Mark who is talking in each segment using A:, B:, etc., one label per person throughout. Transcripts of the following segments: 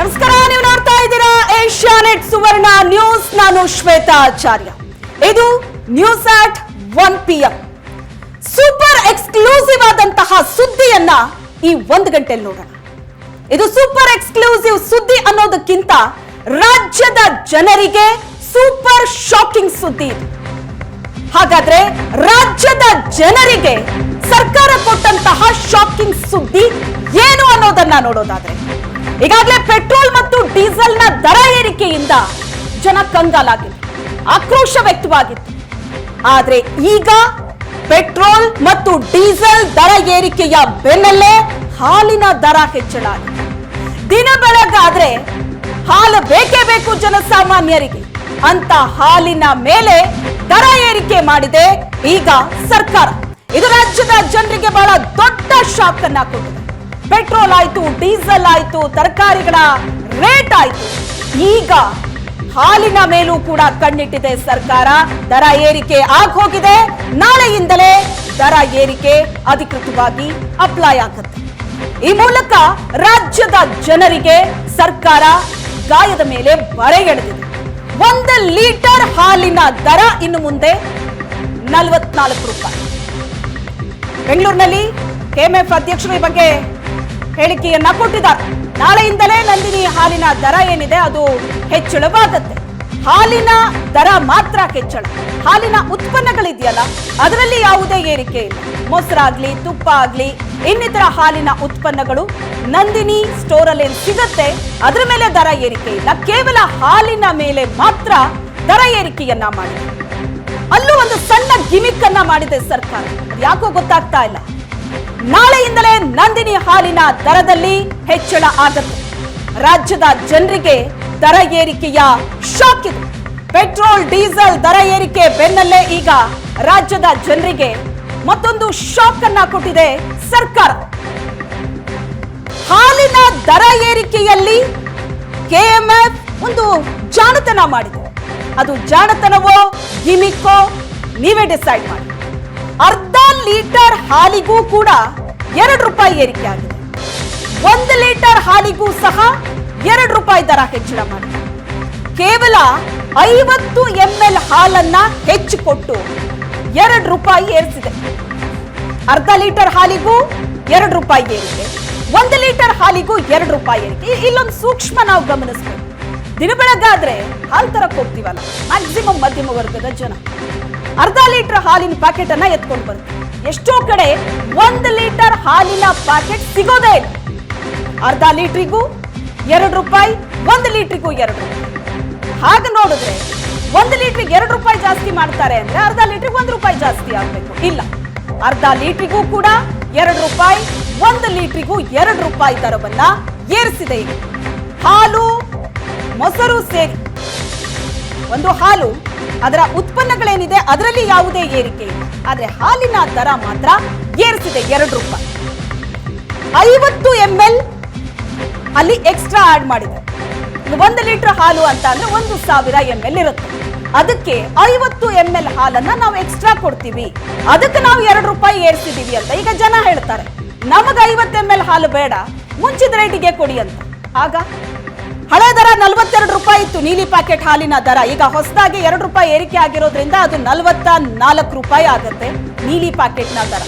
A: ನಮಸ್ಕಾರ, ನೀವು ನೋಡ್ತಾ ಇದ್ದೀರಾ ಏಷ್ಯಾನೆಟ್ ಸುವರ್ಣ ನ್ಯೂಸ್. ನಾನು ಶ್ವೇತಾ ಆಚಾರ್ಯ. ಇದು news at one P M super exclusive ಆದಂತಹ ಸುದ್ದಿಯನ್ನ ಈ ಒಂದು ಗಂಟೆಯಲ್ಲಿ ನೋಡೋಣ. ಇದು ಸೂಪರ್ ಎಕ್ಸ್ಕ್ಲೂಸಿವ್ ಸುದ್ದಿ ಅನ್ನೋದಕ್ಕಿಂತ ರಾಜ್ಯದ ಜನರಿಗೆ ಸೂಪರ್ ಶಾಕಿಂಗ್ ಸುದ್ದಿ ಹಾಗಾದ್ರೆ ರಾಜ್ಯದ ಜನರಿಗೆ ಸರ್ಕಾರ ಕೊಟ್ಟಂತಹ ಶಾಕಿಂಗ್ ಸುದ್ದಿ ಏನು ಅನ್ನೋದನ್ನ ನೋಡೋದಾದ್ರೆ ಈಗಾಗಲೇ ಪೆಟ್ರೋಲ್ ಮತ್ತು ಡೀಸೆಲ್ನ ದರ ಏರಿಕೆಯಿಂದ ಜನ ಕಂಗಾಲಾಗಿತ್ತು ಆಕ್ರೋಶ ವ್ಯಕ್ತವಾಗಿತ್ತು. ಆದ್ರೆ ಈಗ ಪೆಟ್ರೋಲ್ ಮತ್ತು ಡೀಸೆಲ್ ದರ ಏರಿಕೆಯ ಬೆನ್ನಲ್ಲೇ ಹಾಲಿನ ದರ ಹೆಚ್ಚಳ ದಿನ ಬೆಳಗಾದ್ರೆ ಹಾಲು ಬೇಕೇ ಬೇಕು ಜನಸಾಮಾನ್ಯರಿಗೆ. ಅಂತ ಹಾಲಿನ ಮೇಲೆ ದರ ಏರಿಕೆ ಮಾಡಿದೆ ಈಗ ಸರ್ಕಾರ. ಇದು ರಾಜ್ಯದ ಜನರಿಗೆ ಬಹಳ ದೊಡ್ಡ ಶಾಕ್ ಅನ್ನ ಕೊಟ್ಟಿದೆ. ಪೆಟ್ರೋಲ್ ಆಯ್ತು, ಡೀಸೆಲ್ ಆಯ್ತು, ತರಕಾರಿಗಳ ರೇಟ್ ಆಯ್ತು. ಈಗ ಹಾಲಿನ ಮೇಲೂ ಕೂಡ ಕಣ್ಣಿಟ್ಟಿದೆ ಸರ್ಕಾರ. ದರ ಏರಿಕೆ ಆಗೋಗಿದೆ ನಾಳೆಯಿಂದಲೇ ದರ ಏರಿಕೆ ಅಧಿಕೃತವಾಗಿ ಅಪ್ಲೈ ಆಗುತ್ತೆ. ಈ ಮೂಲಕ ರಾಜ್ಯದ ಜನರಿಗೆ ಸರ್ಕಾರ ಗಾಯದ ಮೇಲೆ ಬರೆ ಎಳೆದಿದೆ ಒಂದು ಲೀಟರ್ ಹಾಲಿನ ದರ ಇನ್ನು ಮುಂದೆ ನಲವತ್ನಾಲ್ಕು ರೂಪಾಯಿ. ಬೆಂಗಳೂರಿನಲ್ಲಿ ಕೆಎಂಎಫ್ ಅಧ್ಯಕ್ಷರು ಈ ಬಗ್ಗೆ ಹೇಳಿಕೆಯನ್ನ ಕೊಟ್ಟಿದ್ದಾರೆ. ನಾಳೆಯಿಂದಲೇ ನಂದಿನಿ ಹಾಲಿನ ದರ ಏನಿದೆ ಅದು ಹೆಚ್ಚಳವಾದತ್ತೆ ಹಾಲಿನ ದರ ಮಾತ್ರ ಹೆಚ್ಚಳ. ಹಾಲಿನ ಉತ್ಪನ್ನಗಳಿದೆಯಲ್ಲ, ಅದರಲ್ಲಿ ಯಾವುದೇ ಏರಿಕೆ ಇಲ್ಲ. ಮೊಸರಾಗ್ಲಿ ತುಪ್ಪ ಆಗ್ಲಿ, ಇನ್ನಿತರ ಹಾಲಿನ ಉತ್ಪನ್ನಗಳು ನಂದಿನಿ ಸ್ಟೋರ್ ಅಲ್ಲಿ ಸಿಗುತ್ತೆ. ಅದರ ಮೇಲೆ ದರ ಏರಿಕೆ ಇಲ್ಲ. ಕೇವಲ ಹಾಲಿನ ಮೇಲೆ ಮಾತ್ರ ದರ ಏರಿಕೆಯನ್ನ ಮಾಡಿದೆ. ಅಲ್ಲೂ ಒಂದು ಸಣ್ಣ ಗಿಮಿಕ್ ಅನ್ನ ಮಾಡಿದೆ ಸರ್ಕಾರ. ಯಾಕೋ ಗೊತ್ತಾಗ್ತಾ ಇಲ್ಲ. ನಾಳೆಯಿಂದಲೇ ನಂದಿನಿ ಹಾಲಿನ ದರದಲ್ಲಿ ಹೆಚ್ಚಳ ಆಗತ್ತೆ ರಾಜ್ಯದ ಜನರಿಗೆ ದರ ಏರಿಕೆಯ ಶಾಕ್ ಇದೆ. ಪೆಟ್ರೋಲ್, ಡೀಸೆಲ್ ದರ ಏರಿಕೆ ಬೆನ್ನಲ್ಲೇ ಈಗ ರಾಜ್ಯದ ಜನರಿಗೆ ಮತ್ತೊಂದು ಶಾಕ್ ಅನ್ನ ಕೊಟ್ಟಿದೆ ಸರ್ಕಾರ. ಹಾಲಿನ ದರ ಏರಿಕೆಯಲ್ಲಿ ಕೆಎಂಎಫ್ ಒಂದು ಜಾಣತನ ಮಾಡಿದೆ. ಅದು ಜಾಣತನವೋ ಗಿಮಿಕ್ಕೋ ನೀವೇ ಡಿಸೈಡ್ ಮಾಡಿ. ಅರ್ಧ ಲೀಟರ್ ಹಾಲಿಗೂ ಕೂಡ ಎರಡು ರೂಪಾಯಿ ಏರಿಕೆ ಆಗಿದೆ. ಒಂದು ಲೀಟರ್ ಹಾಲಿಗೂ ಸಹ ಎರಡು ರೂಪಾಯಿ ದರ ಹೆಚ್ಚಳ ಮಾಡಿದೆ. ಕೇವಲ ಐವತ್ತು ಎಂ ಎಲ್ ಹಾಲನ್ನ ಹೆಚ್ಚು ಕೊಟ್ಟು ಎರಡು ರೂಪಾಯಿ ಏರಿಸಿದೆ. ಅರ್ಧ ಲೀಟರ್ ಹಾಲಿಗೂ ಎರಡು ರೂಪಾಯಿ ಏರಿಕೆ, ಒಂದು ಲೀಟರ್ ಹಾಲಿಗೂ ಎರಡು ರೂಪಾಯಿ ಏರಿಕೆ. ಇಲ್ಲೊಂದು ಸೂಕ್ಷ್ಮ ನಾವು ಗಮನಿಸ್ಬೇಕು. ದಿನ ಬೆಳಗಾದ್ರೆ ಹಾಲು ತರಕ್ ಹೋಗ್ತೀವಲ್ಲ? ಮ್ಯಾಕ್ಸಿಮಮ್ ಮಧ್ಯಮ ವರ್ಗದ ಜನ. ಅರ್ಧ ಲೀಟರ್ ಹಾಲಿನ ಪ್ಯಾಕೆಟ್ ಅನ್ನ ಎತ್ಕೊಂಡು ಬರ್ತೀವಿ ಎಷ್ಟೋ ಕಡೆ ಒಂದು ಲೀಟರ್ ಹಾಲಿನ ಪ್ಯಾಕೆಟ್ ಸಿಗೋದೇ ಅರ್ಧ ಲೀಟ್ರಿಗೂ ಎರಡು ರೂಪಾಯಿ, ಒಂದು ಲೀಟ್ರಿಗೂ ಎರಡು ಹಾಗೆ ನೋಡಿದ್ರೆ ಒಂದು ಲೀಟ್ರಿಗೆ ಎರಡು ರೂಪಾಯಿ ಜಾಸ್ತಿ ಮಾಡ್ತಾರೆ ಅಂದ್ರೆ ಅರ್ಧ ಲೀಟ್ರಿಗೆ ಒಂದು ರೂಪಾಯಿ ಜಾಸ್ತಿ ಆಗ್ಬೇಕು. ಇಲ್ಲ. ಅರ್ಧ ಲೀಟ್ರಿಗೂ ಕೂಡ ಎರಡು ರೂಪಾಯಿ, ಒಂದು ಲೀಟ್ರಿಗೂ ಎರಡು ರೂಪಾಯಿ ದರವನ್ನ ಏರಿಸಿದೆ ಈಗ. ಹಾಲು ಮೊಸರು ಸೇರಿ. ಒಂದು ಹಾಲು, ಅದರ ಉತ್ಪನ್ನಗಳೇನಿದೆ ಅದರಲ್ಲಿ ಯಾವುದೇ ಏರಿಕೆ ಇಲ್ಲ. ಆದ್ರೆ ಹಾಲಿನ ದರ ಮಾತ್ರ ಏರಿಸಿದೆ ಎರಡು ರೂಪಾಯಿ. ಐವತ್ತು ಎಂ ಎಲ್ ಅಲ್ಲಿ ಎಕ್ಸ್ಟ್ರಾ ಆಡ್ ಮಾಡಿದೆ. ಒಂದು ಲೀಟರ್ ಹಾಲು ಅಂತ ಅಂದ್ರೆ ಒಂದು ಸಾವಿರ ಎಂ ಎಲ್ ಇರುತ್ತೆ. ಅದಕ್ಕೆ ಐವತ್ತು ಎಂ ಎಲ್ ಹಾಲನ್ನ ನಾವು ಎಕ್ಸ್ಟ್ರಾ ಕೊಡ್ತೀವಿ. ಅದಕ್ಕೆ ನಾವು ಎರಡು ರೂಪಾಯಿ ಏರಿಸಿದೀವಿ ಅಂತ ಈಗ ಜನ ಹೇಳ್ತಾರೆ. ನಮಗೆ ಐವತ್ತು ಎಂ ಎಲ್ ಹಾಲು ಬೇಡ, ಮುಂಚಿದ ರೇಟಿಗೆ ಕೊಡಿ ಅಂತ. ಆಗ ಹಳೆ ದರ ನಲವತ್ತೆರಡು ರೂಪಾಯಿ ಇತ್ತು. ನೀಲಿ ಪ್ಯಾಕೆಟ್ ಹಾಲಿನ ದರ. ಈಗ ಹೊಸದಾಗಿ ಎರಡು ರೂಪಾಯಿ ಏರಿಕೆ ಆಗಿರೋದ್ರಿಂದ ಅದು ನಲವತ್ತ ನಾಲ್ಕು ರೂಪಾಯಿ ಆಗುತ್ತೆ. ನೀಲಿ ಪ್ಯಾಕೆಟ್ನ ದರ.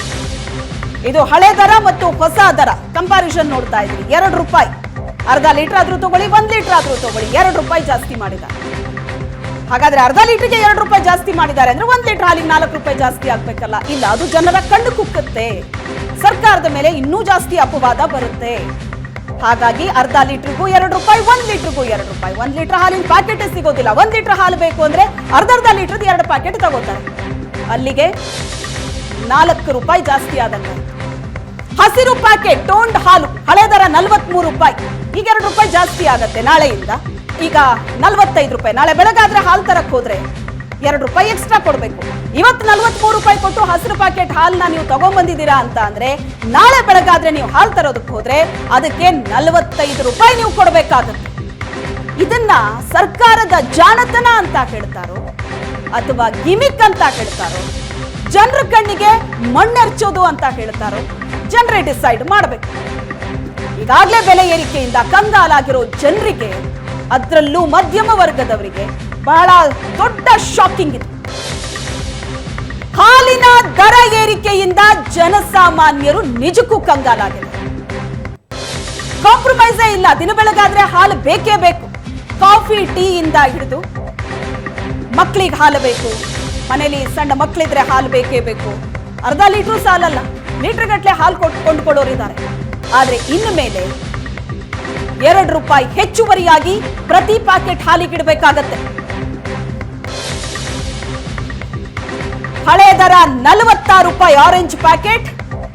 A: ಇದು ಹಳೆ ದರ ಮತ್ತು ಹೊಸ ದರ. ಕಂಪಾರಿಸನ್ ನೋಡ್ತಾ ಇದ್ವಿ ಎರಡು ರೂಪಾಯಿ. ಅರ್ಧ ಲೀಟರ್ ಆದ್ರೂ ತಗೊಳ್ಳಿ, ಒಂದ್ ಲೀಟರ್ ಆದ್ರೂ ತಗೊಳ್ಳಿ. ಎರಡು ರೂಪಾಯಿ ಜಾಸ್ತಿ ಮಾಡಿದ್ದಾರೆ. ಹಾಗಾದ್ರೆ ಅರ್ಧ ಲೀಟರ್ಗೆ ಎರಡು ರೂಪಾಯಿ ಜಾಸ್ತಿ ಮಾಡಿದ್ದಾರೆ ಅಂದ್ರೆ ಒಂದ್ ಲೀಟರ್ ಹಾಲಿಗೆ ನಾಲ್ಕು ರೂಪಾಯಿ ಜಾಸ್ತಿ ಆಗ್ಬೇಕಲ್ಲ. ಇಲ್ಲ, ಅದು ಜನರ ಕಣ್ಣು ಕುಕ್ಕುತ್ತೆ. ಸರ್ಕಾರದ ಮೇಲೆ ಇನ್ನೂ ಜಾಸ್ತಿ ಅಪವಾದ ಬರುತ್ತೆ. ಹಾಗಾಗಿ ಅರ್ಧ ಲೀಟರ್ಗೂ ಎರಡು ರೂಪಾಯಿ, ಒಂದ್ ಲೀಟರ್ಗೂ ಎರಡು ರೂಪಾಯಿ. ಒಂದು ಲೀಟರ್ ಹಾಲಿನ ಪ್ಯಾಕೆಟ್ ಸಿಗೋದಿಲ್ಲ. ಒಂದು ಲೀಟರ್ ಹಾಲು ಬೇಕು ಅಂದ್ರೆ ಅರ್ಧ ಅರ್ಧ ಎರಡು ಪ್ಯಾಕೆಟ್ ತಗೋತಾರೆ. ಅಲ್ಲಿಗೆ ನಾಲ್ಕು ರೂಪಾಯಿ ಜಾಸ್ತಿ ಆದಂತೆ. ಹಸಿರು ಪ್ಯಾಕೆಟ್ ಟೋಂಡ್ ಹಾಲು, ಹಳೆ ದರ ನಲ್ವತ್ಮೂರು ರೂಪಾಯಿ. ಈಗ ಎರಡು ರೂಪಾಯಿ ಜಾಸ್ತಿ ಆಗತ್ತೆ ನಾಳೆಯಿಂದ. ಈಗ ನಲ್ವತ್ತೈದು ರೂಪಾಯಿ. ನಾಳೆ ಬೆಳಗಾದ್ರೆ ಹಾಲು ತರಕ್ಕೆ ಹೋದ್ರೆ ಎರಡು ರೂಪಾಯಿ ಎಕ್ಸ್ಟ್ರಾ ಕೊಡಬೇಕು. ಇವತ್ತು ನಲ್ವತ್ಮೂರು ರೂಪಾಯಿ ಕೊಟ್ಟು ಹಸಿರು ಪ್ಯಾಕೆಟ್ ಹಾಲನ್ನ ನೀವು ತಗೊಂಡ್ಬಂದಿದ್ದೀರಾ ಅಂತ ಅಂದ್ರೆ ನಾಳೆ ಬೆಳಗಾದ್ರೆ ನೀವು ಹಾಲು ತರೋದಕ್ಕೆ ಹೋದ್ರೆ ಅದಕ್ಕೆ ನಲವತ್ತೈದು ರೂಪಾಯಿ ನೀವು ಕೊಡಬೇಕಾಗುತ್ತೆ. ಇದನ್ನ ಸರ್ಕಾರದ ಜಾಣತನ ಅಂತ ಹೇಳ್ತಾರೋ, ಅಥವಾ ಗಿಮಿಕ್ ಅಂತ ಹೇಳ್ತಾರೋ, ಜನರ ಕಣ್ಣಿಗೆ ಮಣ್ಣೆರ್ಚೋದು ಅಂತ ಹೇಳ್ತಾರೋ, ಜನರೇ ಡಿಸೈಡ್ ಮಾಡಬೇಕು. ಈಗಾಗಲೇ ಬೆಲೆ ಏರಿಕೆಯಿಂದ ಕಂಗಾಲಾಗಿರೋ ಜನರಿಗೆ, ಅದರಲ್ಲೂ ಮಧ್ಯಮ ವರ್ಗದವರಿಗೆ ಬಹಳ ದೊಡ್ಡ ಶಾಕಿಂಗ್ ಇದೆ. ಹಾಲಿನ ದರ ಏರಿಕೆಯಿಂದ ಜನಸಾಮಾನ್ಯರು ನಿಜಕ್ಕೂ ಕಂಗಾಲಾಗಿದೆ ಕಾಂಪ್ರಮೈಸೇ ಇಲ್ಲ. ದಿನ ಬೆಳಗಾದ್ರೆ ಹಾಲು ಬೇಕೇ ಬೇಕು. ಕಾಫಿ ಟೀ ಇಂದ ಹಿಡಿದು ಮಕ್ಕಳಿಗೆ ಹಾಲು ಬೇಕು. ಮನೇಲಿ ಸಣ್ಣ ಮಕ್ಕಳಿದ್ರೆ ಹಾಲು ಬೇಕೇ ಬೇಕು. ಅರ್ಧ ಲೀಟ್ರು ಸಾಲಲ್ಲ. ಲೀಟರ್ ಗಟ್ಟಲೆ ಹಾಲು ಕೊಟ್ಟು ಇದ್ದಾರೆ. ಆದ್ರೆ ಇನ್ನು ಮೇಲೆ ಎರಡು ರೂಪಾಯಿ ಹೆಚ್ಚುವರಿಯಾಗಿ ಪ್ರತಿ ಪ್ಯಾಕೆಟ್ ಹಾಲಿಗೆ ಹಳೆ ದರ ನಲವತ್ತಾರು ರೂಪಾಯಿ ಆರೆಂಜ್ ಪ್ಯಾಕೆಟ್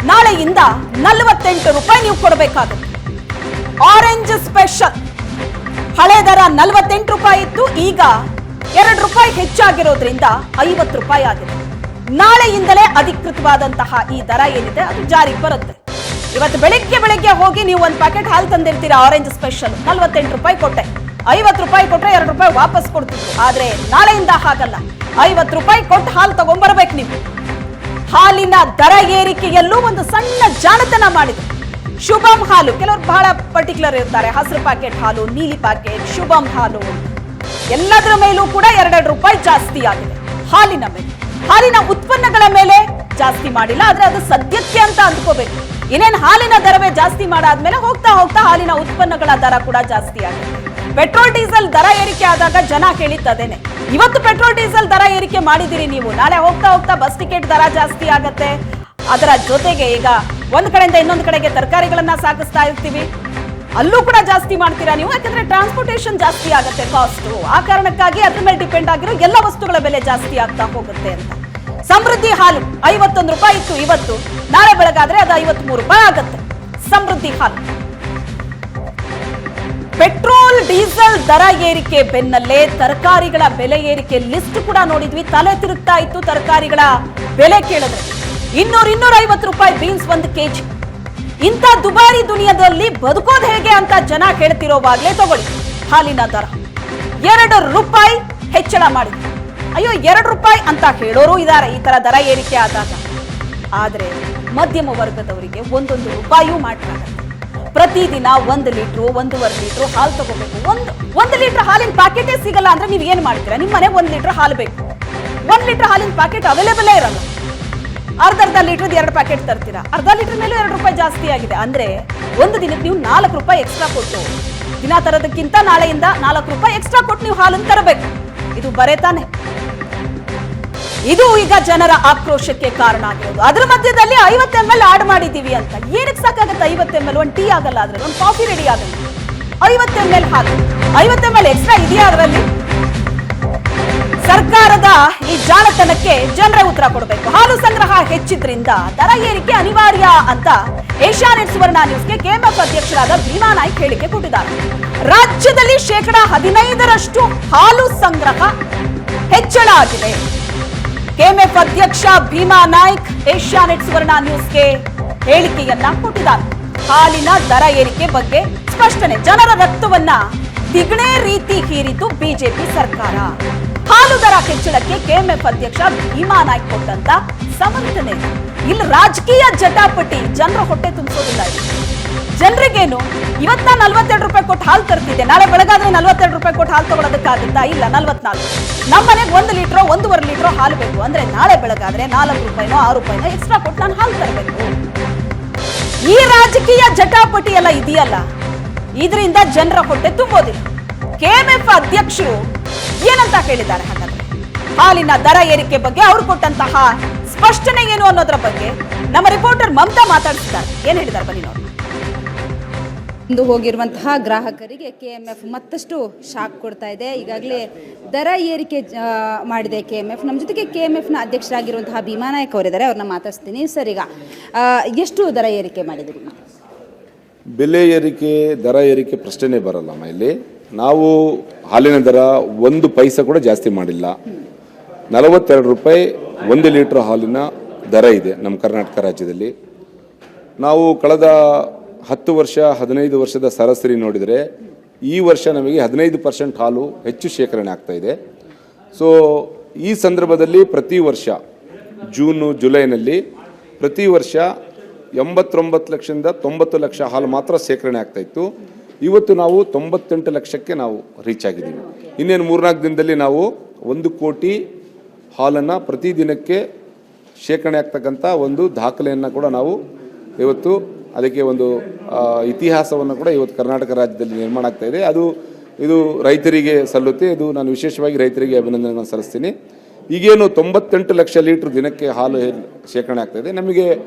A: ನಾಳೆಯಿಂದ ನಲವತ್ತೆಂಟು ರೂಪಾಯಿ ನೀವು ಕೊಡಬೇಕಾಗುತ್ತೆ. ಆರೆಂಜ್ ಸ್ಪೆಷಲ್ ಹಳೆ ದರ ನಲವತ್ತೆಂಟು ರೂಪಾಯಿ ಇತ್ತು, ಈಗ ಎರಡು ರೂಪಾಯಿ ಹೆಚ್ಚಾಗಿರೋದ್ರಿಂದ ಐವತ್ತು ರೂಪಾಯಿ ಆಗಿದೆ. ನಾಳೆಯಿಂದಲೇ ಅಧಿಕೃತವಾದಂತಹ ಈ ದರ ಏನಿದೆ, ಅದು ಜಾರಿಗೆ ಬರುತ್ತೆ. ಇವತ್ತು ಬೆಳಿಗ್ಗೆ ಬೆಳಿಗ್ಗೆ ಹೋಗಿ ನೀವು ಒಂದು ಪ್ಯಾಕೆಟ್ ಹಾಲು ತಂದಿರ್ತೀರಾ ಆರೆಂಜ್ ಸ್ಪೆಷಲ್ ನಲ್ವತ್ತೆಂಟು ರೂಪಾಯಿ ಕೊಟ್ಟೆ. ಐವತ್ತು ರೂಪಾಯಿ ಕೊಟ್ಟರೆ ಎರಡು ರೂಪಾಯಿ ವಾಪಸ್ ಕೊಡ್ತಿದ್ರು. ಆದ್ರೆ ನಾಳೆಯಿಂದ ಹಾಗಲ್ಲ. ಐವತ್ತು ರೂಪಾಯಿ ಕೊಟ್ಟು ಹಾಲು ತಗೊಂಡ್ಬರ್ಬೇಕು ನೀವು. ಹಾಲಿನ ದರ ಏರಿಕೆಯಲ್ಲೂ ಒಂದು ಸಣ್ಣ ಜಾಣತನ ಮಾಡಿದೆ. ಶುಭಂ ಹಾಲು. ಕೆಲವರು ಬಹಳ ಪರ್ಟಿಕ್ಯುಲರ್ ಇರ್ತಾರೆ. ಹಸಿರು ಪ್ಯಾಕೆಟ್ ಹಾಲು, ನೀಲಿ ಪ್ಯಾಕೆಟ್ ಶುಭಂ ಹಾಲು. ಎಲ್ಲದರ ಮೇಲೂ ಕೂಡ ಎರಡೆರಡು ರೂಪಾಯಿ ಜಾಸ್ತಿ ಆಗಿದೆ. ಹಾಲಿನ ಮೇಲೆ. ಹಾಲಿನ ಉತ್ಪನ್ನಗಳ ಮೇಲೆ ಜಾಸ್ತಿ ಮಾಡಿಲ್ಲ. ಆದ್ರೆ ಅದು ಸದ್ಯಕ್ಕೆ ಅಂತ ಅಂದ್ಕೋಬೇಕು. ಇನ್ನೇನು ಹಾಲಿನ ದರವೇ ಜಾಸ್ತಿ ಮಾಡಾದ್ಮೇಲೆ ಹೋಗ್ತಾ ಹೋಗ್ತಾ ಹಾಲಿನ ಉತ್ಪನ್ನಗಳ ದರ ಕೂಡ ಜಾಸ್ತಿ ಆಗಿದೆ. ಪೆಟ್ರೋಲ್ ಡೀಸೆಲ್ ದರ ಏರಿಕೆ ಆದಾಗ ಜನ ಕೇಳಿದ್ದದೇನೆ. ಇವತ್ತು ಪೆಟ್ರೋಲ್ ಡೀಸೆಲ್ ದರ ಏರಿಕೆ ಮಾಡಿದಿರಿ ನೀವು. ನಾಳೆ ಹೋಗ್ತಾ ಹೋಗ್ತಾ ಬಸ್ ಟಿಕೆಟ್ ದರ ಜಾಸ್ತಿ ಆಗತ್ತೆ. ಅದರ ಜೊತೆಗೆ ಈಗ ಒಂದ್ ಕಡೆಯಿಂದ ಇನ್ನೊಂದು ಕಡೆಗೆ ತರಕಾರಿಗಳನ್ನ ಸಾಗಿಸ್ತಾ ಇರ್ತೀವಿ. ಅಲ್ಲೂ ಕೂಡ ಜಾಸ್ತಿ ಮಾಡ್ತೀರಾ ನೀವು? ಯಾಕಂದ್ರೆ ಟ್ರಾನ್ಸ್ಪೋರ್ಟೇಷನ್ ಜಾಸ್ತಿ ಆಗುತ್ತೆ ಕಾಸ್ಟ್ ಆ ಕಾರಣಕ್ಕಾಗಿ ಅದ್ರ ಮೇಲೆ ಡಿಪೆಂಡ್ ಆಗಿರೋ ಎಲ್ಲ ವಸ್ತುಗಳ ಬೆಲೆ ಜಾಸ್ತಿ ಆಗ್ತಾ ಹೋಗುತ್ತೆ ಅಂತ. ಸಮೃದ್ಧಿ ಹಾಲು ಐವತ್ತೊಂದು ರೂಪಾಯಿ ಇತ್ತು ಇವತ್ತು. ನಾಳೆ ಬೆಳಗಾದ್ರೆ ಅದು ಐವತ್ಮೂರು ರೂಪಾಯಿ ಆಗುತ್ತೆ. ಸಮೃದ್ಧಿ ಹಾಲು. ಪೆಟ್ರೋಲ್, ಡೀಸೆಲ್ ದರ ಏರಿಕೆ ಬೆನ್ನಲ್ಲೇ ತರಕಾರಿಗಳ ಬೆಲೆ ಏರಿಕೆ ಲಿಸ್ಟ್ ಕೂಡ ನೋಡಿದ್ವಿ. ತಲೆ ತಿರುಗ್ತಾ ಇತ್ತು ತರಕಾರಿಗಳ ಬೆಲೆ ಕೇಳಿದ್ರೆ. ಇನ್ನೂರ ಇನ್ನೂರ ಐವತ್ತು ರೂಪಾಯಿ ಬೀನ್ಸ್ ಒಂದು ಕೆಜಿ. ಇಂಥ ದುಬಾರಿ ದುನಿಯಾದಲ್ಲಿ ಬದುಕೋದು ಹೇಗೆ ಅಂತ ಜನ ಕೇಳ್ತಿರೋವಾಗ್ಲೇ ತಗೊಳ್ಳಿ. ಹಾಲಿನ ದರ. ಎರಡು ರೂಪಾಯಿ ಹೆಚ್ಚಳ ಮಾಡಿದ್ರು. ಅಯ್ಯೋ, ಎರಡು ರೂಪಾಯಿ ಅಂತ ಹೇಳೋರು ಇದ್ದಾರೆ ಈ ತರ ದರ ಏರಿಕೆ ಆದಾಗ. ಆದ್ರೆ ಮಧ್ಯಮ ವರ್ಗದವರಿಗೆ ಒಂದೊಂದು ರೂಪಾಯಿಯೂ ಮಾಡಲಾಗತ್ತೆ ಪ್ರತಿದಿನ ಒಂದು ಲೀಟ್ರು, ಒಂದೂವರೆ ಲೀಟ್ರು ಹಾಲು ತಗೋಬೇಕು. ಒಂದು ಒಂದು ಲೀಟರ್ ಹಾಲಿನ ಪ್ಯಾಕೆಟೇ ಸಿಗಲ್ಲ ಅಂದ್ರೆ ನೀವು ಏನು ಮಾಡ್ತೀರಾ? ನಿಮ್ಮ ಮನೆಗೆ ಒಂದು ಲೀಟರ್ ಹಾಲು ಬೇಕು. ಒಂದು ಲೀಟರ್ ಹಾಲಿನ ಪ್ಯಾಕೆಟ್ ಅವೈಲೇಬಲೇ ಇರಲ್ಲ. ಅರ್ಧ ಅರ್ಧ ಲೀಟರ್ ಎರಡು ಪ್ಯಾಕೆಟ್ ತರ್ತೀರಾ? ಅರ್ಧ ಲೀಟರ್ ಮೇಲೆ ಎರಡು ರೂಪಾಯಿ ಜಾಸ್ತಿ ಆಗಿದೆ. ಅಂದ್ರೆ ಒಂದು ದಿನಕ್ಕೆ ನೀವು ನಾಲ್ಕು ರೂಪಾಯಿ ಎಕ್ಸ್ಟ್ರಾ ಕೊಟ್ಟು, ದಿನ ತರೋದಕ್ಕಿಂತ ನಾಳೆಯಿಂದ ನಾಲ್ಕು ರೂಪಾಯಿ ಎಕ್ಸ್ಟ್ರಾ ಕೊಟ್ಟು ನೀವು ಹಾಲನ್ನು ತರಬೇಕು. ಇದು ಬರೇ ತಾನೆ. ಇದು ಈಗ ಜನರ ಆಕ್ರೋಶಕ್ಕೆ ಕಾರಣ ಆಗಿರೋದು. ಅದ್ರ ಮಧ್ಯದಲ್ಲಿ ಐವತ್ತು ಎಂ ಎಲ್ ಆಡ್ ಮಾಡಿದೀವಿ ಅಂತ. ಏನಕ್ಕೆ ಸಾಕಾಗುತ್ತೆ ಐವತ್ತು ಎಂ ಎಲ್ ಒಂದು ಟೀ ಆಗಲ್ಲ ಅದ್ರಲ್ಲಿ ಒಂದು ಕಾಫಿ ರೆಡಿ ಆಗಲ್ಲ. ಐವತ್ತು ಎಂ ಎಲ್ ಹಾಕಿ ಐವತ್ತು ಎಂ ಎಲ್ ಎಕ್ಸ್ಟ್ರಾ ಇದೆಯಾ ಅದರಲ್ಲಿ? ಸರ್ಕಾರದ ಈ ಜಾಲತನಕ್ಕೆ ಜನರ ಉತ್ತರ ಕೊಡಬೇಕು. ಹಾಲು ಸಂಗ್ರಹ ಹೆಚ್ಚಿದ್ರಿಂದ ದರ ಏರಿಕೆ ಅನಿವಾರ್ಯ ಅಂತ ಏಷ್ಯಾನೆಟ್ ಸುವರ್ಣ ನ್ಯೂಸ್ಗೆ ಕೆಎಂಎಫ್ ಅಧ್ಯಕ್ಷರಾದ ಭೀಮಾ ನಾಯ್ಕ್ ಹೇಳಿಕೆ ಕೊಟ್ಟಿದ್ದಾರೆ. ರಾಜ್ಯದಲ್ಲಿ ಶೇಕಡಾ ಹದಿನೈದರಷ್ಟು ಹಾಲು ಸಂಗ್ರಹ ಹೆಚ್ಚಳ ಆಗಿದೆ. ಕೆಎಂಎಫ್ ಅಧ್ಯಕ್ಷ ಭೀಮಾ ನಾಯ್ಕ್ ಏಷ್ಯಾನೆಟ್ ಸುವರ್ಣ ನ್ಯೂಸ್ಗೆ ಹೇಳಿಕೆಯನ್ನ ಕೊಟ್ಟಿದ್ದಾರೆ. ಹಾಲಿನ ದರ ಏರಿಕೆ ಬಗ್ಗೆ ಸ್ಪಷ್ಟನೆ, ಜನರ ರಕ್ತವನ್ನ ದಿಗಣೆ ರೀತಿ ಹೀರಿತು ಬಿಜೆಪಿ ಸರ್ಕಾರ. ಹಾಲು ದರ ಹೆಚ್ಚಳಕ್ಕೆ ಕೆಎಂಎಫ್ ಅಧ್ಯಕ್ಷ ಭೀಮಾ ನಾಯ್ಕ್ ಕೊಟ್ಟಂತ ಸಮರ್ಥನೆ. ಇಲ್ಲಿ ರಾಜಕೀಯ ಜಟಾಪಟಿ, ಜನರ ಹೊಟ್ಟೆ ತುಂಬಿಸೋದಿಲ್ಲ. ಜನರಿಗೇನು? ಇವತ್ತ ನಲ್ವತ್ತೆರಡು ರೂಪಾಯಿ ಕೊಟ್ಟು ಹಾಲು ತರ್ತಿದ್ದೆ. ನಾಳೆ ಬೆಳಗಾದ್ರೆ ನಲ್ವತ್ತೆರಡು ರೂಪಾಯಿ ಕೊಟ್ಟು ಹಾಲು ತಗೊಳ್ಳೋದಕ್ಕಾಗುತ್ತಾ ಇಲ್ಲ, ನಲ್ವತ್ನಾಲ್ಕು. ನಮ್ಮ ಮನೆಗೆ ಒಂದು ಲೀಟ್ರೋ, ಒಂದೂವರೆ ಲೀಟ್ರೋ ಹಾಲು ಬೇಕು. ಅಂದ್ರೆ ನಾಳೆ ಬೆಳಗಾದ್ರೆ ನಾಲ್ಕು ರೂಪಾಯಿನೋ, ಆರು ರೂಪಾಯಿನೋ ಎಕ್ಸ್ಟ್ರಾ ಕೊಟ್ಟು ನಾನು ಹಾಲು ತರಬೇಕು. ಈ ರಾಜಕೀಯ ಜಟಾಪಟಿ ಎಲ್ಲ ಇದೆಯಲ್ಲ? ಇದರಿಂದ ಜನರ ಹೊಟ್ಟೆ ತುಂಬೋದಿಲ್ಲ. ಕೆಎಂಎಫ್ ಅಧ್ಯಕ್ಷರು ಏನಂತ ಹೇಳಿದ್ದಾರೆ ಹಾಗಾದ್ರೆ? ಹಾಲಿನ ದರ ಏರಿಕೆ ಬಗ್ಗೆ ಅವರು ಕೊಟ್ಟಂತಹ ಸ್ಪಷ್ಟನೆ ಏನು ಅನ್ನೋದ್ರ ಬಗ್ಗೆ ನಮ್ಮ ರಿಪೋರ್ಟರ್ ಮಮತಾ ಮಾತಾಡ್ತಿದ್ದಾರೆ ಏನ್ ಹೇಳಿದ್ದಾರೆ ಬನ್ನಿ ನೋಡಿ.
B: ಇಂದು ಹೋಗಿರುವಂತಹ ಗ್ರಾಹಕರಿಗೆ ಕೆ ಎಂ ಎಫ್ ಮತ್ತಷ್ಟು ಶಾಕ್ ಕೊಡ್ತಾ ಇದೆ. ಈಗಾಗಲೇ ದರ ಏರಿಕೆ ಮಾಡಿದೆ ಕೆ ಎಂ ಎಫ್ ನಮ್ಮ ಜೊತೆಗೆ ಕೆ ಎಂ ಎಫ್ನ ಅಧ್ಯಕ್ಷರಾಗಿರುವಂತಹ ಭೀಮಾ ನಾಯಕ್ ಅವರಿದ್ದಾರೆ. ಅವ್ರನ್ನ ಮಾತಾಡ್ತೀನಿ ಸರ್, ಈಗ ಎಷ್ಟು ದರ ಏರಿಕೆ ಮಾಡಿದಿರಿ
C: ಬೆಲೆ ಏರಿಕೆ, ದರ ಏರಿಕೆ ಪ್ರಶ್ನೆನೇ ಬರಲ್ಲಮ್ಮ ಇಲ್ಲಿ. ನಾವು ಹಾಲಿನ ದರ ಒಂದು ಪೈಸೆ ಕೂಡ ಜಾಸ್ತಿ ಮಾಡಿಲ್ಲ. ನಲವತ್ತೆರಡು ರೂಪಾಯಿ ಒಂದು ಲೀಟ್ರ್ ಹಾಲಿನ ದರ ಇದೆ ನಮ್ಮ ಕರ್ನಾಟಕ ರಾಜ್ಯದಲ್ಲಿ. ನಾವು ಕಳೆದ ಹತ್ತು ವರ್ಷ, ಹದಿನೈದು ವರ್ಷದ ಸರಾಸರಿ ನೋಡಿದರೆ ಈ ವರ್ಷ ನಮಗೆ ಹದಿನೈದು ಪರ್ಸೆಂಟ್ ಹಾಲು ಹೆಚ್ಚು ಶೇಖರಣೆ ಆಗ್ತಾ ಇದೆ. ಸೊ ಈ ಸಂದರ್ಭದಲ್ಲಿ ಪ್ರತಿ ವರ್ಷ ಜೂನು ಜುಲೈನಲ್ಲಿ ಪ್ರತಿ ವರ್ಷ ಎಂಬತ್ತೊಂಬತ್ತು ಲಕ್ಷದಿಂದ ತೊಂಬತ್ತು ಲಕ್ಷ ಹಾಲು ಮಾತ್ರ ಶೇಖರಣೆ ಆಗ್ತಾ ಇತ್ತು. ಇವತ್ತು ನಾವು ತೊಂಬತ್ತೆಂಟು ಲಕ್ಷಕ್ಕೆ ನಾವು ರೀಚ್ ಆಗಿದ್ದೀವಿ. ಇನ್ನೇನು ಮೂರ್ನಾಲ್ಕು ದಿನದಲ್ಲಿ ನಾವು ಒಂದು ಕೋಟಿ ಹಾಲನ್ನು ಪ್ರತಿದಿನಕ್ಕೆ ಶೇಖರಣೆ ಆಗ್ತಕ್ಕಂಥ ಒಂದು ದಾಖಲೆಯನ್ನು ಕೂಡ ನಾವು ಇವತ್ತು ಅದಕ್ಕೆ ಒಂದು ಇತಿಹಾಸವನ್ನು ಕೂಡ ಇವತ್ತು ಕರ್ನಾಟಕ ರಾಜ್ಯದಲ್ಲಿ ನಿರ್ಮಾಣ ಆಗ್ತಾ ಇದೆ. ಅದು, ಇದು ರೈತರಿಗೆ ಸಲ್ಲುತ್ತೆ. ಇದು ನಾನು ವಿಶೇಷವಾಗಿ ರೈತರಿಗೆ ಅಭಿನಂದನೆಗಳನ್ನು ಸಲ್ಲಿಸ್ತೀನಿ. ಈಗೇನು ತೊಂಬತ್ತೆಂಟು ಲಕ್ಷ ಲೀಟ್ರ್ ದಿನಕ್ಕೆ ಹಾಲು ಶೇಖರಣೆ ಆಗ್ತಾ ಇದೆ. ನಮಗೆ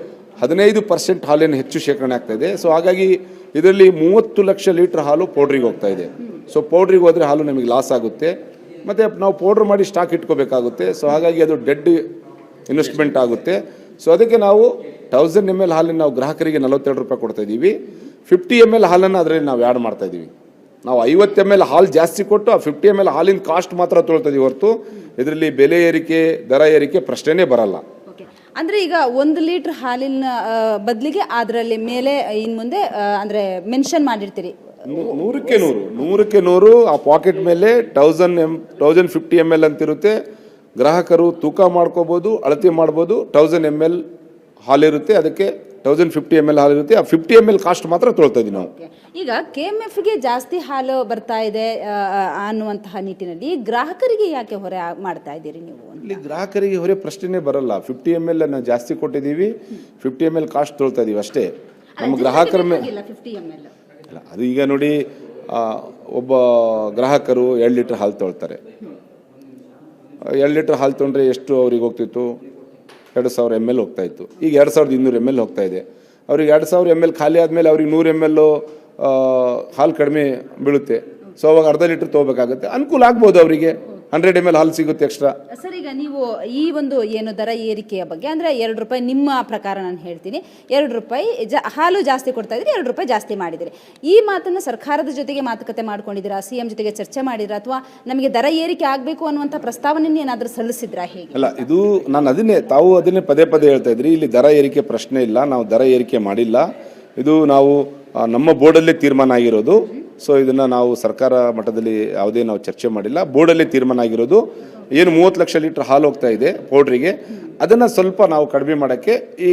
C: ಹದಿನೈದು ಪರ್ಸೆಂಟ್ ಹಾಲೇನು ಹೆಚ್ಚು ಶೇಖರಣೆ ಆಗ್ತಾ ಇದೆ. ಸೊ, ಹಾಗಾಗಿ ಇದರಲ್ಲಿ ಮೂವತ್ತು ಲಕ್ಷ ಲೀಟ್ರ್ ಹಾಲು ಪೌಡ್ರಿಗೆ ಹೋಗ್ತಾ ಇದೆ. ಸೊ, ಪೌಡ್ರಿಗೆ ಹೋದರೆ ಹಾಲು ನಮಗೆ ಲಾಸ್ ಆಗುತ್ತೆ. ಮತ್ತು ನಾವು ಪೌಡ್ರ್ ಮಾಡಿ ಸ್ಟಾಕ್ ಇಟ್ಕೋಬೇಕಾಗುತ್ತೆ. ಸೊ, ಹಾಗಾಗಿ ಅದು ಡೆಡ್ ಇನ್ವೆಸ್ಟ್ಮೆಂಟ್ ಆಗುತ್ತೆ. ಸೊ ಅದಕ್ಕೆ ನಾವು ತೌಸಂಡ್ ಎಂ ಎಲ್ ಹಾಲಿನ ನಾವು ಗ್ರಾಹಕರಿಗೆ ನಲವತ್ತೆರಡು ರೂಪಾಯಿ ಕೊಡ್ತಾ ಇದ್ದೀವಿ. ಫಿಫ್ಟಿ ಎಂ ಎಲ್ ಹಾಲನ್ನು ಅದರಲ್ಲಿ ನಾವು ಆ್ಯಡ್ ಮಾಡ್ತಾ ಇದ್ದೀವಿ. ನಾವು ಐವತ್ತು ಎಂ ಎಲ್ ಹಾಲು ಜಾಸ್ತಿ ಕೊಟ್ಟು ಆ ಫಿಫ್ಟಿ ಎಂ ಎಲ್ ಹಾಲಿನ ಕಾಸ್ಟ್ ಮಾತ್ರ ತೊಳ್ತಾ ಇದೀವಿ ಹೊರತು ಇದರಲ್ಲಿ ಬೆಲೆ ಏರಿಕೆ ದರ ಏರಿಕೆ ಪ್ರಶ್ನೆನೇ ಬರಲ್ಲ.
B: ಅಂದರೆ ಈಗ ಒಂದು ಲೀಟರ್ ಹಾಲಿನ ಬದಲಿಗೆ ಅದರಲ್ಲಿ ಮೇಲೆ ಇನ್ನು ಮುಂದೆ ಅಂದರೆ ಮೆನ್ಷನ್ ಮಾಡಿರ್ತೀರಿ.
C: ನೂರಕ್ಕೆ ನೂರು. ನೂರಕ್ಕೆ ನೂರು ಆ ಪಾಕೆಟ್ ಮೇಲೆ thousand M thousand fifty M L ಅಂತಿರುತ್ತೆ. ಗ್ರಾಹಕರು ತೂಕ ಮಾಡ್ಕೋಬೋದು ಅಳತೆ ಮಾಡ್ಬೋದು ತೌಸಂಡ್ ಎಂ ಎಲ್ ಹಾಲಿರುತ್ತೆ ಅದಕ್ಕೆ ತೌಸಂಡ್ ಫಿಫ್ಟಿ ಎಂ ಎಲ್ ಹಾಲಿರುತ್ತೆ ಆ ಫಿಫ್ಟಿ ಎಂ ಎಲ್ ಕಾಸ್ಟ್ ಮಾತ್ರ ತೊಳ್ತಾ ಇದೀವಿ ನಾವು.
B: ಈಗ ಕೆ ಎಂ ಎಫ್ಗೆ ಜಾಸ್ತಿ ಹಾಲು ಬರ್ತಾ ಇದೆ ಅನ್ನುವಂತಹ ನಿಟ್ಟಿನಲ್ಲಿ ಗ್ರಾಹಕರಿಗೆ ಯಾಕೆ ಹೊರೆ ಮಾಡ್ತಾ ಇದ್ದೀರಿ ನೀವು
C: ಇಲ್ಲಿ ಗ್ರಾಹಕರಿಗೆ ಹೊರೆ ಪ್ರಶ್ನೆನೇ ಬರಲ್ಲ. ಫಿಫ್ಟಿ ಎಂ ಎಲ್ ಅನ್ನು ಜಾಸ್ತಿ ಕೊಟ್ಟಿದ್ದೀವಿ ಫಿಫ್ಟಿ ಎಂ ಎಲ್ ಕಾಸ್ಟ್ ತೊಳ್ತಾ ಇದೀವಿ ಅಷ್ಟೇ. ನಮ್ಮ ಗ್ರಾಹಕರ ಮೇಲೆ ಅದು ಈಗ ನೋಡಿ ಒಬ್ಬ ಗ್ರಾಹಕರು ಎರಡು ಲೀಟರ್ ಹಾಲು ತೊಗೊಳ್ತಾರೆ ಎರಡು ಲೀಟ್ರ್ ಹಾಲು ತೊಗೊಂಡ್ರೆ ಎಷ್ಟು ಅವ್ರಿಗೆ ಹೋಗ್ತಿತ್ತು? ಎರಡು ಸಾವಿರ ಎಂ ಎಲ್ ಹೋಗ್ತಾ ಇತ್ತು. ಈಗ ಎರಡು ಸಾವಿರದ ಇನ್ನೂರು ಎಂ ಎಲ್ ಹೋಗ್ತಾ ಇದೆ. ಅವ್ರಿಗೆ ಎರಡು ಸಾವಿರ ಎಂ ಎಲ್ ಖಾಲಿ ಆದಮೇಲೆ ಅವ್ರಿಗೆ ನೂರು ಎಂ ಎಲ್ಲು ಹಾಲು ಕಡಿಮೆ ಬೀಳುತ್ತೆ. ಸೊ ಅವಾಗ ಅರ್ಧ ಲೀಟ್ರ್ ತೊಗೋಬೇಕಾಗುತ್ತೆ. ಅನುಕೂಲ ಆಗ್ಬೋದು ಅವರಿಗೆ. ಹಂಡ್ರೆಡ್ ಎಂ ಎಲ್ ಹಾಲು ಸಿಗುತ್ತೆ ಎಕ್ಸ್ಟ್ರಾ
B: ಸರ್ ಈಗ ನೀವು ಈ ಒಂದು ಏನು ದರ ಏರಿಕೆಯ ಬಗ್ಗೆ ಅಂದ್ರೆ ಎರಡು ರೂಪಾಯಿ ನಿಮ್ಮ ಪ್ರಕಾರ ನಾನು ಹೇಳ್ತೀನಿ. ಎರಡು ರೂಪಾಯಿ ಜಾ ಹಾಲು ಜಾಸ್ತಿ ಕೊಡ್ತಾ ಇದ್ರಿ ಎರಡು ರೂಪಾಯಿ ಜಾಸ್ತಿ ಮಾಡಿದಿರಿ ಈ ಮಾತನ್ನು ಸರ್ಕಾರದ ಜೊತೆಗೆ ಮಾತುಕತೆ ಮಾಡ್ಕೊಂಡಿದ್ದೀರಾ? ಸಿ ಎಂ ಜೊತೆಗೆ ಚರ್ಚೆ ಮಾಡಿದಿರಾ ಅಥವಾ ನಮಗೆ ದರ ಏರಿಕೆ ಆಗಬೇಕು ಅನ್ನುವಂಥ ಪ್ರಸ್ತಾವನೆಯನ್ನು ಏನಾದರೂ ಸಲ್ಲಿಸಿದ್ರಾ ಹೇಗೆ?
C: ಅಲ್ಲ ಇದು ನಾನು ಅದನ್ನೇ ತಾವು ಅದನ್ನೇ ಪದೇ ಪದೇ ಹೇಳ್ತಾ ಇದ್ರಿ. ಇಲ್ಲಿ ದರ ಏರಿಕೆ ಪ್ರಶ್ನೆ ಇಲ್ಲ ನಾವು ದರ ಏರಿಕೆ ಮಾಡಿಲ್ಲ. ಇದು ನಾವು ನಮ್ಮ ಬೋರ್ಡಲ್ಲೇ ತೀರ್ಮಾನ ಆಗಿರೋದು. ಸೊ ಇದನ್ನು ನಾವು ಸರ್ಕಾರ ಮಟ್ಟದಲ್ಲಿ ಯಾವುದೇ ನಾವು ಚರ್ಚೆ ಮಾಡಿಲ್ಲ. ಬೋರ್ಡಲ್ಲಿ ತೀರ್ಮಾನ ಆಗಿರೋದು ಏನು ಮೂವತ್ತು ಲಕ್ಷ ಲೀಟ್ರ್ ಹಾಲು ಹೋಗ್ತಾ ಇದೆ ಪೌಡ್ರಿಗೆ. ಅದನ್ನು ಸ್ವಲ್ಪ ನಾವು ಕಡಿಮೆ ಮಾಡೋಕ್ಕೆ ಈ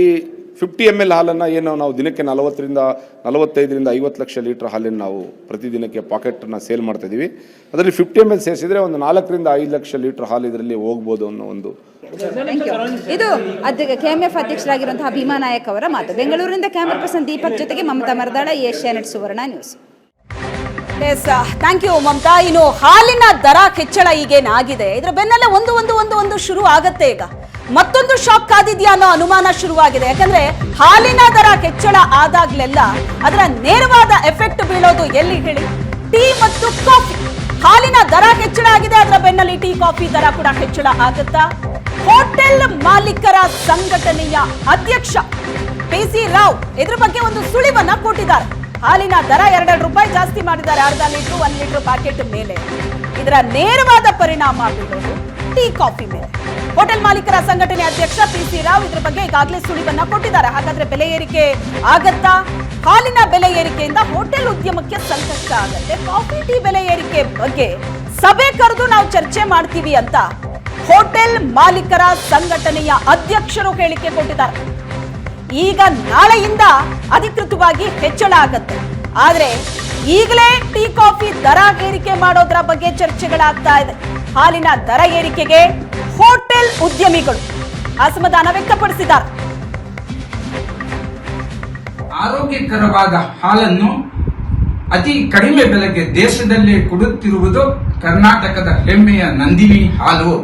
C: ಫಿಫ್ಟಿ ಎಂ ಎಲ್ ಹಾಲನ್ನು ಏನು ನಾವು ದಿನಕ್ಕೆ ನಲವತ್ತರಿಂದ ನಲವತ್ತೈದರಿಂದ ಐವತ್ತು ಲಕ್ಷ ಲೀಟ್ರ್ ಹಾಲನ್ನು ನಾವು ಪ್ರತಿದಿನಕ್ಕೆ ಪಾಕೆಟನ್ನು ಸೇಲ್ ಮಾಡ್ತಾಯಿದ್ದೀವಿ ಅದರಲ್ಲಿ ಫಿಫ್ಟಿ ಎಂ ಎಲ್ ಸೇರಿಸಿದರೆ ಒಂದು ನಾಲ್ಕರಿಂದ ಐದು ಲಕ್ಷ ಲೀಟ್ರ್ ಹಾಲು ಇದರಲ್ಲಿ ಹೋಗ್ಬೋದು ಅನ್ನೋ ಒಂದು
B: ಇದು ಅಧ್ಯಕ್ಷ ಕೆ ಎಂ ಎಫ್ ಅಧ್ಯಕ್ಷರಾಗಿರುವಂತಹ ಭೀಮಾ ನಾಯಕ್ ಅವರ ಮಾತು. ಬೆಂಗಳೂರಿನಿಂದ ಕ್ಯಾಮರಾ ಪರ್ಸನ್ ದೀಪಕ್ ಜೊತೆಗೆ Mamata Maradal Asianet Suvarna news.
A: Thank you Mamata ಇನ್ನು ಹಾಲಿನ ದರ ಹೆಚ್ಚಳ ಈಗೇನಾಗಿದೆ ಇದ್ರ ಬೆನ್ನಲ್ಲೇ ಒಂದು ಒಂದು ಒಂದು ಒಂದು ಶುರು ಆಗತ್ತೆ ಈಗ. ಮತ್ತೊಂದು ಶಾಕ್ ಕಾದಿದ್ಯಾ ಅನ್ನೋ ಅನುಮಾನ ಶುರುವಾಗಿದೆ. ಯಾಕಂದ್ರೆ ಹಾಲಿನ ದರ ಹೆಚ್ಚಳ ಆದಾಗ್ಲೆಲ್ಲ ಅದರ ನೇರವಾದ ಎಫೆಕ್ಟ್ ಬೀಳೋದು ಎಲ್ಲಿ ಹೇಳಿ? ಟೀ ಮತ್ತು ಕಾಫಿ ಹಾಲಿನ ದರ ಹೆಚ್ಚಳ ಆಗಿದೆ. ಅದರ ಬೆನ್ನಲ್ಲಿ ಟೀ ಕಾಫಿ ದರ ಕೂಡ ಹೆಚ್ಚಳ ಆಗುತ್ತಾ? ಹೋಟೆಲ್ ಮಾಲೀಕರ ಸಂಘಟನೆಯ ಅಧ್ಯಕ್ಷ ಪಿ ಸಿ ರಾವ್ ಇದ್ರ ಬಗ್ಗೆ ಒಂದು ಸುಳಿವನ್ನ ಕೊಟ್ಟಿದ್ದಾರೆ. ಹಾಲಿನ ದರ ಎರಡೆರಡು ರೂಪಾಯಿ ಜಾಸ್ತಿ ಮಾಡಿದ್ದಾರೆ. ಅರ್ಧ ಲೀಟರ್, ಒಂದು ಲೀಟರ್ ಪ್ಯಾಕೆಟ್ ಮೇಲೆ. ಇದರ ನೇರವಾದ ಪರಿಣಾಮ ಬೀಳೋದು ಟೀ, ಕಾಫಿ ಮೇಲೆ. ಹೋಟೆಲ್ ಮಾಲೀಕರ ಸಂಘಟನೆ ಅಧ್ಯಕ್ಷ ಪಿ ಸಿ ರಾವ್ ಇದ್ರ ಬಗ್ಗೆ ಈಗಾಗಲೇ ಸುಳಿವನ್ನ ಕೊಟ್ಟಿದ್ದಾರೆ. ಹಾಗಾದ್ರೆ ಬೆಲೆ ಏರಿಕೆ ಆಗತ್ತಾ? ಹಾಲಿನ ಬೆಲೆ ಏರಿಕೆಯಿಂದ ಹೋಟೆಲ್ ಉದ್ಯಮಕ್ಕೆ ಸಂಕಷ್ಟ ಆಗತ್ತೆ. ಕಾಫಿ, ಟೀ ಬೆಲೆ ಏರಿಕೆ ಬಗ್ಗೆ ಸಭೆ ಕರೆದು ನಾವು ಚರ್ಚೆ ಮಾಡ್ತೀವಿ ಅಂತ ಹೋಟೆಲ್ ಮಾಲೀಕರ ಸಂಘಟನೆಯ ಅಧ್ಯಕ್ಷರು ಹೇಳಿಕೆ ಕೊಟ್ಟಿದ್ದಾರೆ. ಈಗ ನಾಳೆಯಿಂದ ಅಧಿಕೃತವಾಗಿ ಹೆಚ್ಚಳ ಆಗತ್ತೆ. ಆದ್ರೆ ಈಗಲೇ ಟೀ ಕಾಫಿ ದರ ಏರಿಕೆ ಮಾಡೋದ್ರ ಬಗ್ಗೆ ಚರ್ಚೆಗಳಾಗ್ತಾ ಇದೆ. ಹಾಲಿನ ದರ ಏರಿಕೆಗೆ ಹೋಟೆಲ್ ಉದ್ಯಮಿಗಳು ಅಸಮಾಧಾನ ವ್ಯಕ್ತಪಡಿಸಿದ್ದಾರೆ.
D: ಆರೋಗ್ಯಕರವಾದ ಹಾಲನ್ನು ಅತಿ ಕಡಿಮೆ ಬೆಲೆಗೆ ದೇಶದಲ್ಲಿ ಕೊಡುತ್ತಿರುವುದು ಕರ್ನಾಟಕದ ಹೆಮ್ಮೆಯ ನಂದಿನಿ ಹಾಲು.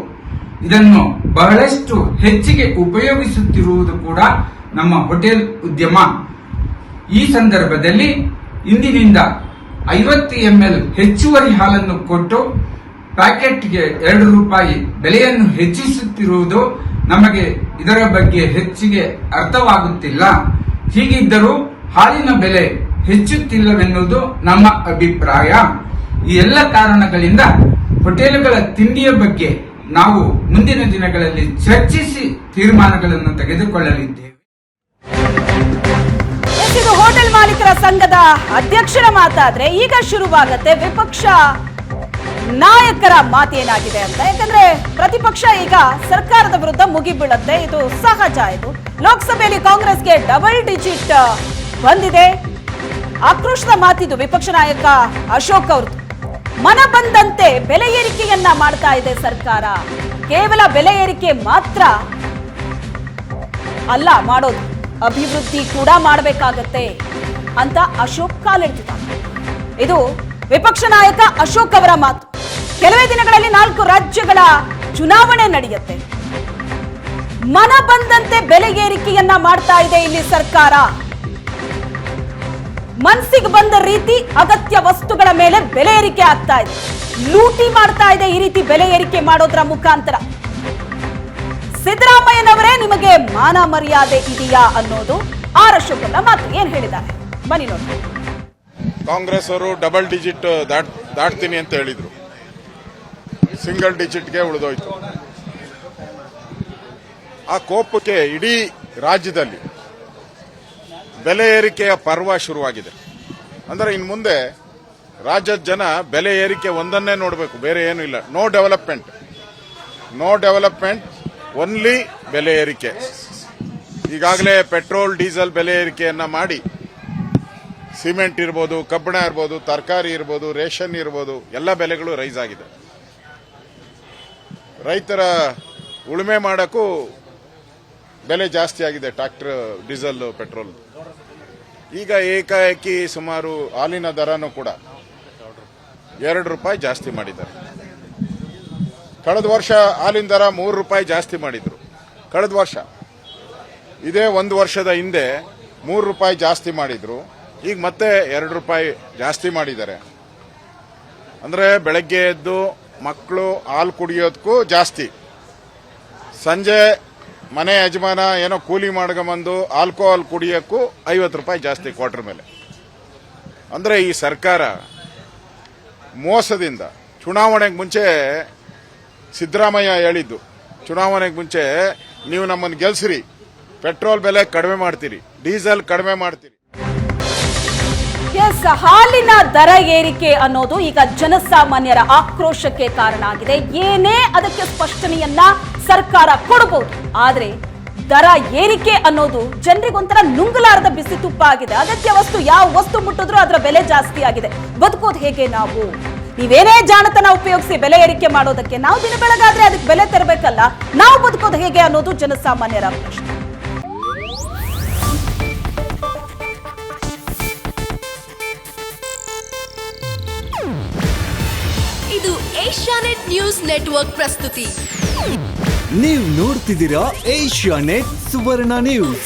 D: ಇದನ್ನು ಬಹಳಷ್ಟು ಹೆಚ್ಚಿಗೆ ಉಪಯೋಗಿಸುತ್ತಿರುವುದು ಕೂಡ ನಮ್ಮ ಹೋಟೆಲ್ ಉದ್ಯಮ. ಈ ಸಂದರ್ಭದಲ್ಲಿ ಇಂದಿನಿಂದ ಐವತ್ತು ಎಂ ಎಲ್ ಹೆಚ್ಚುವರಿ ಹಾಲನ್ನು ಕೊಟ್ಟು ಪ್ಯಾಕೆಟ್ಗೆ ಎರಡು ರೂಪಾಯಿ ಬೆಲೆಯನ್ನು ಹೆಚ್ಚಿಸುತ್ತಿರುವುದು ನಮಗೆ ಇದರ ಬಗ್ಗೆ ಹೆಚ್ಚಿಗೆ ಅರ್ಥವಾಗುತ್ತಿಲ್ಲ. ಹೀಗಿದ್ದರೂ ಹಾಲಿನ ಬೆಲೆ ಹೆಚ್ಚುತ್ತಿಲ್ಲವೆನ್ನುವುದು ನಮ್ಮ ಅಭಿಪ್ರಾಯ. ಈ ಎಲ್ಲ ಕಾರಣಗಳಿಂದ ಹೋಟೆಲ್ಗಳ ತಿಂಡಿಯ ಬಗ್ಗೆ ನಾವು ಮುಂದಿನ ದಿನಗಳಲ್ಲಿ ಚರ್ಚಿಸಿ ತೀರ್ಮಾನಗಳನ್ನು ತೆಗೆದುಕೊಳ್ಳಲಿದ್ದೇವೆ.
A: ಇದು ಹೋಟೆಲ್ ಮಾಲೀಕರ ಸಂಘದ ಅಧ್ಯಕ್ಷರ ಮಾತಾದ್ರೆ ಈಗ ಶುರುವಾಗತ್ತೆ ವಿಪಕ್ಷ ನಾಯಕರ ಮಾತೇನಾಗಿದೆ ಅಂತ. ಯಾಕಂದ್ರೆ ಪ್ರತಿಪಕ್ಷ ಈಗ ಸರ್ಕಾರದ ವಿರುದ್ಧ ಮುಗಿಬೀಳತ್ತೆ. ಇದು ಸಹಜ ಇದು. ಲೋಕಸಭೆಯಲ್ಲಿ ಕಾಂಗ್ರೆಸ್ಗೆ ಡಬಲ್ ಡಿಜಿಟ್ ಬಂದಿದೆ. ಆಕ್ರೋಶದ ಮಾತಿದು ವಿಪಕ್ಷ ನಾಯಕ ಅಶೋಕ್ ಅವ್ರದ್ದು ಮನ ಬಂದಂತೆ ಬೆಲೆ ಏರಿಕೆಯನ್ನ ಮಾಡ್ತಾ ಇದೆ ಸರ್ಕಾರ. ಕೇವಲ ಬೆಲೆ ಏರಿಕೆ ಮಾತ್ರ ಅಲ್ಲ, ಮಾಡೋದು. ಅಭಿವೃದ್ಧಿ ಕೂಡ ಮಾಡಬೇಕಾಗತ್ತೆ ಅಂತ ಅಶೋಕ್ ಕಾಲೆಳೆದಿದ್ದಾರೆ ಇದು ವಿಪಕ್ಷ ನಾಯಕ ಅಶೋಕ್ ಅವರ ಮಾತು. ಕೆಲವೇ ದಿನಗಳಲ್ಲಿ ನಾಲ್ಕು ರಾಜ್ಯಗಳ ಚುನಾವಣೆ ನಡೆಯುತ್ತೆ. ಮನ ಬಂದಂತೆ ಬೆಲೆ ಏರಿಕೆಯನ್ನ ಮಾಡ್ತಾ ಇದೆ ಇಲ್ಲಿ ಸರ್ಕಾರ. ಮನ್ಸಿಗೆ ಬಂದ ರೀತಿ ಅಗತ್ಯ ವಸ್ತುಗಳ ಮೇಲೆ ಬೆಲೆ ಏರಿಕೆ ಆಗ್ತಾ ಇದೆ. ಲೂಟಿ ಮಾಡ್ತಾ ಇದೆ ಈ ರೀತಿ ಬೆಲೆ ಏರಿಕೆ ಮಾಡೋದ್ರ ಮುಖಾಂತರ. ಸಿದ್ದರಾಮಯ್ಯನವರೇ ನಿಮಗೆ ಮಾನ ಮರ್ಯಾದೆ ಇದೆಯಾ ಅನ್ನೋದು ಆರ್ ಅಶೋಕಲ್ಲ ಮಾತು ಏನ್ ಹೇಳಿದ್ದಾರೆ? ಬನ್ನಿ ನೋಡಿ.
E: ಕಾಂಗ್ರೆಸ್ ಅವರು ಡಬಲ್ ಡಿಜಿಟ್, ದಾಟ್, ದಾಟ್ತೀನಿ ಅಂತ ಹೇಳಿದ್ರು. ಸಿಂಗಲ್ ಡಿಜಿಟ್ಗೆ ಉಳಿದೋಯ್ತು. ಆ ಕೋಪಕ್ಕೆ ಇಡೀ ರಾಜ್ಯದಲ್ಲಿ ಬೆಲೆ ಏರಿಕೆಯ ಪರ್ವ ಶುರುವಾಗಿದೆ. ಅಂದರೆ ಇನ್ನು ಮುಂದೆ ರಾಜ್ಯದ ಜನ ಬೆಲೆ ಏರಿಕೆ ಒಂದನ್ನೇ ನೋಡಬೇಕು, ಬೇರೆ ಏನೂ ಇಲ್ಲ. No development no development only ಬೆಲೆ ಏರಿಕೆ. ಈಗಾಗಲೇ ಪೆಟ್ರೋಲ್, ಡೀಸೆಲ್ ಬೆಲೆ ಏರಿಕೆಯನ್ನ ಮಾಡಿ ಸಿಮೆಂಟ್ ಇರ್ಬೋದು, ಕಬ್ಬಿಣ ಇರ್ಬೋದು, ತರಕಾರಿ ಇರ್ಬೋದು, ರೇಷನ್ ಇರ್ಬೋದು, ಎಲ್ಲ ಬೆಲೆಗಳು ರೈಸ್ ಆಗಿದೆ. ರೈತರ ಉಳುಮೆ ಮಾಡೋಕ್ಕೂ ಬೆಲೆ ಜಾಸ್ತಿ ಆಗಿದೆ ಟ್ರಾಕ್ಟರ್ ಡೀಸೆಲ್, ಪೆಟ್ರೋಲ್. ಈಗ ಏಕಾಏಕಿ ಸುಮಾರು ಹಾಲಿನ ದರನೂ ಕೂಡ ಎರಡು ರೂಪಾಯಿ ಜಾಸ್ತಿ ಮಾಡಿದ್ದಾರೆ. ಕಳೆದ ವರ್ಷ ಹಾಲಿನ ದರ ಮೂರು ರೂಪಾಯಿ ಜಾಸ್ತಿ ಮಾಡಿದ್ರು. ಕಳೆದ ವರ್ಷ. ಇದೇ ಒಂದು ವರ್ಷದ ಹಿಂದೆ ಮೂರು ರೂಪಾಯಿ ಜಾಸ್ತಿ ಮಾಡಿದ್ರು. ಈಗ ಮತ್ತೆ ಎರಡು ರೂಪಾಯಿ ಜಾಸ್ತಿ ಮಾಡಿದ್ದಾರೆ. ಅಂದರೆ ಬೆಳಗ್ಗೆ ಎದ್ದು ಮಕ್ಕಳು ಹಾಲು ಕುಡಿಯೋದಕ್ಕೂ ಜಾಸ್ತಿ. ಸಂಜೆ ಮನೆ ಯಜಮಾನ ಏನೋ ಕೂಲಿ ಮಾಡ್ಕೊಂಬಂದು ಆಲ್ಕೋಹಾಲ್ ಕುಡಿಯೋಕ್ಕೂ ಐವತ್ತು ರೂಪಾಯಿ ಜಾಸ್ತಿ ಕ್ವಾರ್ಟರ್ ಮೇಲೆ. ಅಂದರೆ ಈ ಸರ್ಕಾರ ಮೋಸದಿಂದ, ಚುನಾವಣೆಗೆ ಮುಂಚೆ ಸಿದ್ದರಾಮಯ್ಯ ಹೇಳಿದ್ದು, ಚುನಾವಣೆಗೆ ಮುಂಚೆ ನೀವು ನಮ್ಮನ್ನು ಗೆಲ್ಸಿರಿ, ಪೆಟ್ರೋಲ್ ಬೆಲೆ ಕಡಿಮೆ ಮಾಡ್ತೀರಿ, ಡೀಸೆಲ್ ಕಡಿಮೆ ಮಾಡ್ತೀರಿ.
A: ಎಸ್, ಹಾಲಿನ ದರ ಏರಿಕೆ ಅನ್ನೋದು ಈಗ ಜನಸಾಮಾನ್ಯರ ಆಕ್ರೋಶಕ್ಕೆ ಕಾರಣ ಆಗಿದೆ. ಏನೇ ಅದಕ್ಕೆ ಸ್ಪಷ್ಟನೆಯನ್ನ ಸರ್ಕಾರ ಕೊಡಬಹುದು ಆದ್ರೆ ದರ ಏರಿಕೆ ಅನ್ನೋದು ಜನರಿಗೊಂಥರ ನುಂಗಲಾರದ ಬಿಸಿ ತುಪ್ಪ ಆಗಿದೆ ಅಗತ್ಯ ವಸ್ತು, ಯಾವ ವಸ್ತು ಮುಟ್ಟಿದ್ರೂ ಅದರ ಬೆಲೆ ಜಾಸ್ತಿ ಆಗಿದೆ ಬದುಕೋದು ಹೇಗೆ ನಾವು? ನೀವೇನೇ ಜಾಣತನ ಉಪಯೋಗಿಸಿ ಬೆಲೆ ಏರಿಕೆ ಮಾಡೋದಕ್ಕೆ ನಾವು ದಿನ ಬೆಳಗಾದ್ರೆ ಅದಕ್ಕೆ ಬೆಲೆ ತರಬೇಕಲ್ಲ ನಾವು ಬದುಕೋದು ಹೇಗೆ ಅನ್ನೋದು ಜನಸಾಮಾನ್ಯರ ಪ್ರಶ್ನೆ.
F: ಇದು ಏಷ್ಯಾನೆಟ್ ನ್ಯೂಸ್ ನೆಟ್ವರ್ಕ್ ಪ್ರಸ್ತುತಿ.
G: ನೀವು ನೋಡ್ತಿದ್ದೀರಾ ಏಷ್ಯಾನೆಟ್ ಸುವರ್ಣ ನ್ಯೂಸ್.